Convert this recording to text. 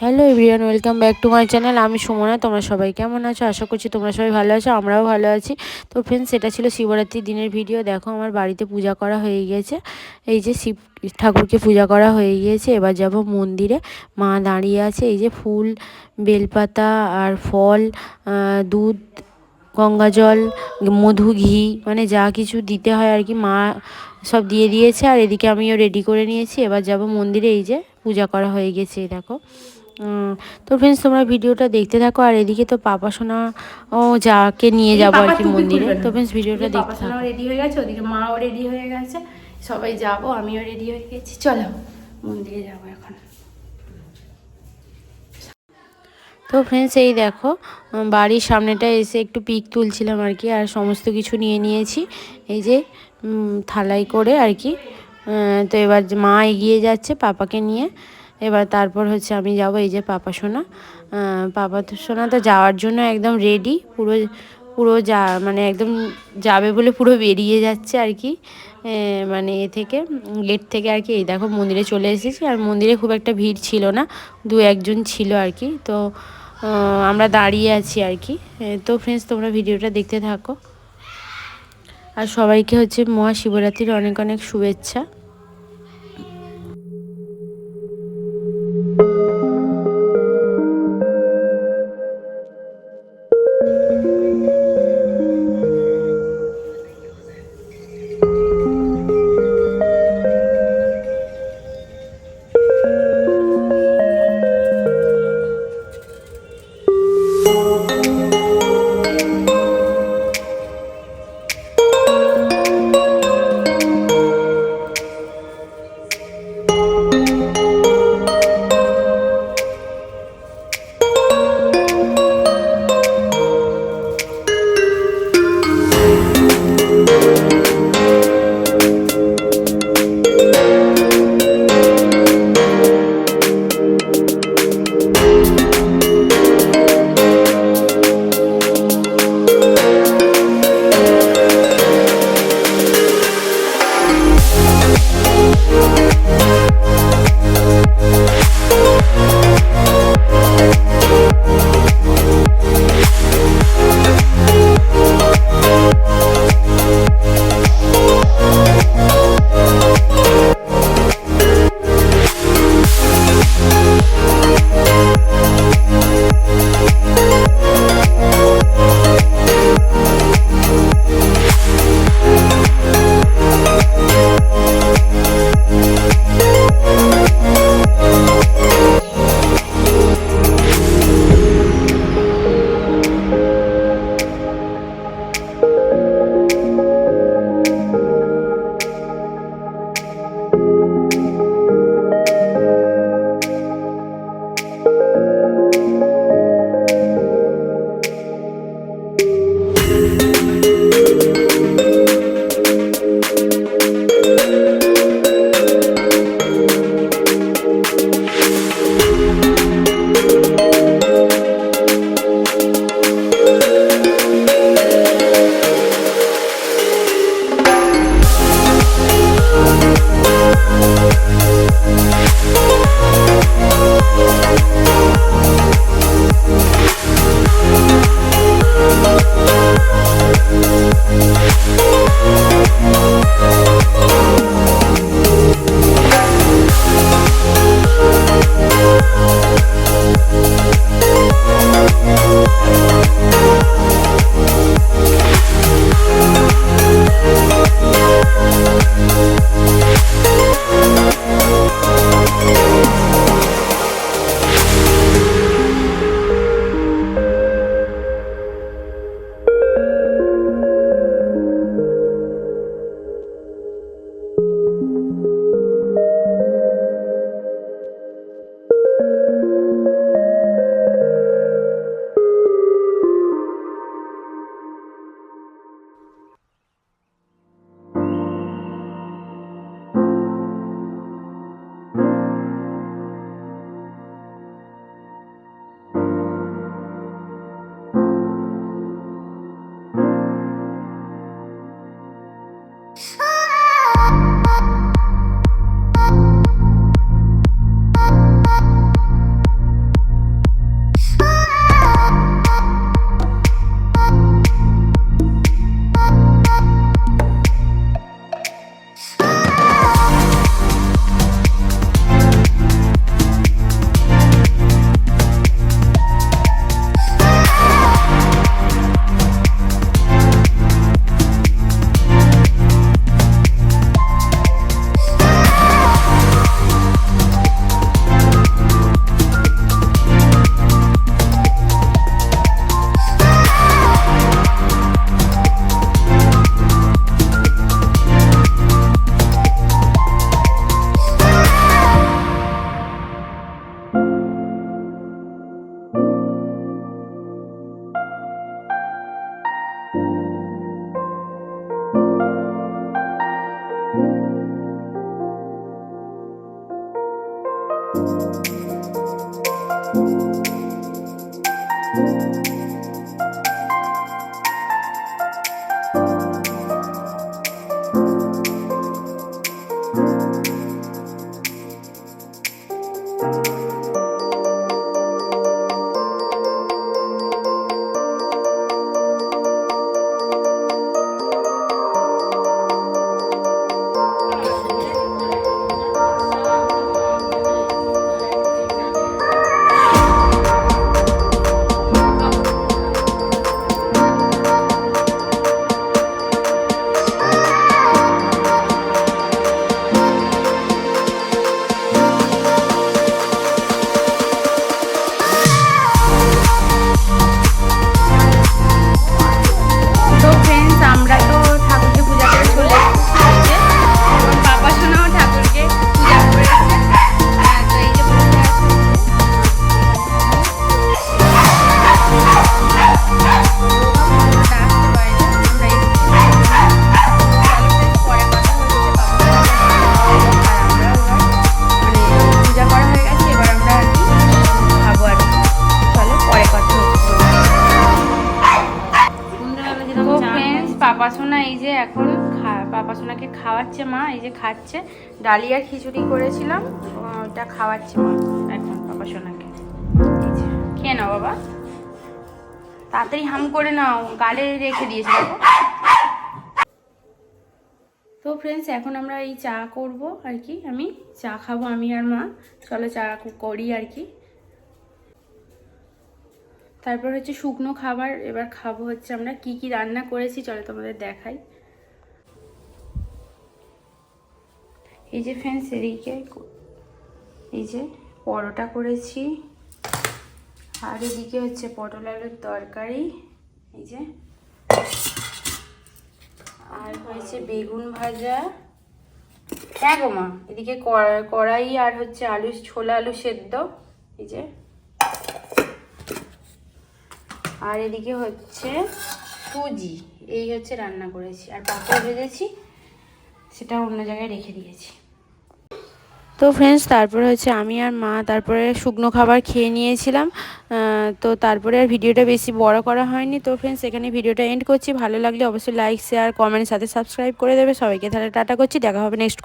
Hello everyone welcome back to my channel আমি সুমনা, তোমরা সবাই কেমন আছো? আশা করছি তোমরা সবাই ভালো আছো, আমরাও ভালো আছি। তো ফ্রেন্ডস এটা ছিল শিবরাত্রির দিনের ভিডিও দেখো, আমার বাড়িতে পূজা করা হয়ে গিয়েছে এই যে শিব ঠাকুরকে পূজা করা হয়ে গিয়েছে এবার যাব মন্দিরে। মা দাঁড়িয়ে আছে। এই যে ফুল, বেলপাতা আর ফল দুধ, গঙ্গা জল, মধু, ঘি মানে যা কিছু দিতে হয় আর কি মা সব দিয়ে দিয়েছে। আর এদিকে আমিও রেডি করে নিয়েছি। এবার যাব মন্দিরে। এই যে পূজা করা হয়ে গেছে দেখো। তো ফ্রেন্ডস তোমরা ভিডিওটা দেখতে থাকো আর এদিকে তো পাপা সোনা ও যাকে নিয়ে যাব আর কি মন্দিরে। তো ফ্রেন্ডস ভিডিওটা দেখতে থাকো। রেডি হয়ে গেছে ওদিকে মাও রেডি হয়ে গেছে। সবাই যাব আমিও রেডি হয়ে গেছি। চলো মন্দিরে যাব এখন। তো ফ্রেন্ডস এই দেখো বাড়ির সামনেটা এসে একটু পিক তুলছিলাম আর কি আর সমস্ত কিছু নিয়ে নিয়েছি। এই যে থালাই করে আর কি তো এবার মা এগিয়ে যাচ্ছে পাপাকে নিয়ে। এবার তারপর হচ্ছে আমি যাব এই যে পাপা সোনা। পাপা তো সোনা তো যাওয়ার জন্য একদম রেডি পুরো পুরো যা মানে একদম যাবে বলে পুরো বেরিয়ে যাচ্ছে আর কি। মানে এ থেকে গেট থেকে আর কি, এই দেখো মন্দিরে চলে এসেছি। আর মন্দিরে খুব একটা ভিড় ছিল না, দু একজন ছিল আর কি। তো আমরা দাঁড়িয়ে আছি আর কি। তো ফ্রেন্ডস তোমরা ভিডিওটা দেখতে থাকো। আর সবাইকে হচ্ছে মহাশিবরাত্রির অনেক অনেক শুভেচ্ছা। Bye. পাপা সোনা এই যে এখন খা- পাপা সোনাকে খাওয়াচ্ছে মা, এই যে খাচ্ছে। ডালিয়া খিচুড়ি করেছিলাম ওটা খাওয়াচ্ছে মা, এখন পাপা সোনাকে। খেয়ে নাও বাবা। তাড়াতাড়ি হাম করে নাও, গালে রেখে দিয়েছে দেখো। তো ফ্রেন্ডস এখন আমরা এই চা করব আর কি, আমি চা খাব আমি আর মা। চলো চা করি আর কি। তারপর হচ্ছে শুকনো খাবার, এবার খাব হচ্ছে আমরা কি কি রান্না করেছি, চলো তোমাদের দেখাই। এই যে ফ্রেন্ডস এদিকে এই যে পরোটা করেছি, আর এদিকে হচ্ছে পটল আলুর তরকারি, এই যে। আর হয়েছে বেগুন ভাজা। হ্যাঁ গো মা, এদিকে কড়া- কড়াই আর হচ্ছে আলু, ছোলা আলু সেদ্ধ, এই যে। আর এদিকে হচ্ছে সুজি, এই হচ্ছে রান্না করেছি। আর পাঁপড় ভেজেছি, সেটা অন্য জায়গায় রেখে দিয়েছি। তো ফ্রেন্ডস তারপরে হচ্ছে আমি আর মা তারপরে শুকনো খাবার খেয়ে নিয়েছিলাম। তো তারপরে আর ভিডিওটা বেশি বড় করা হয়নি। তো ফ্রেন্ডস এখানে ভিডিওটা এন্ড করছি। ভালো লাগলে অবশ্যই লাইক শেয়ার কমেন্ট সাথে সাবস্ক্রাইব করে দেবে। সবাইকে তাহলে টাটা করছি। দেখা হবে নেক্সট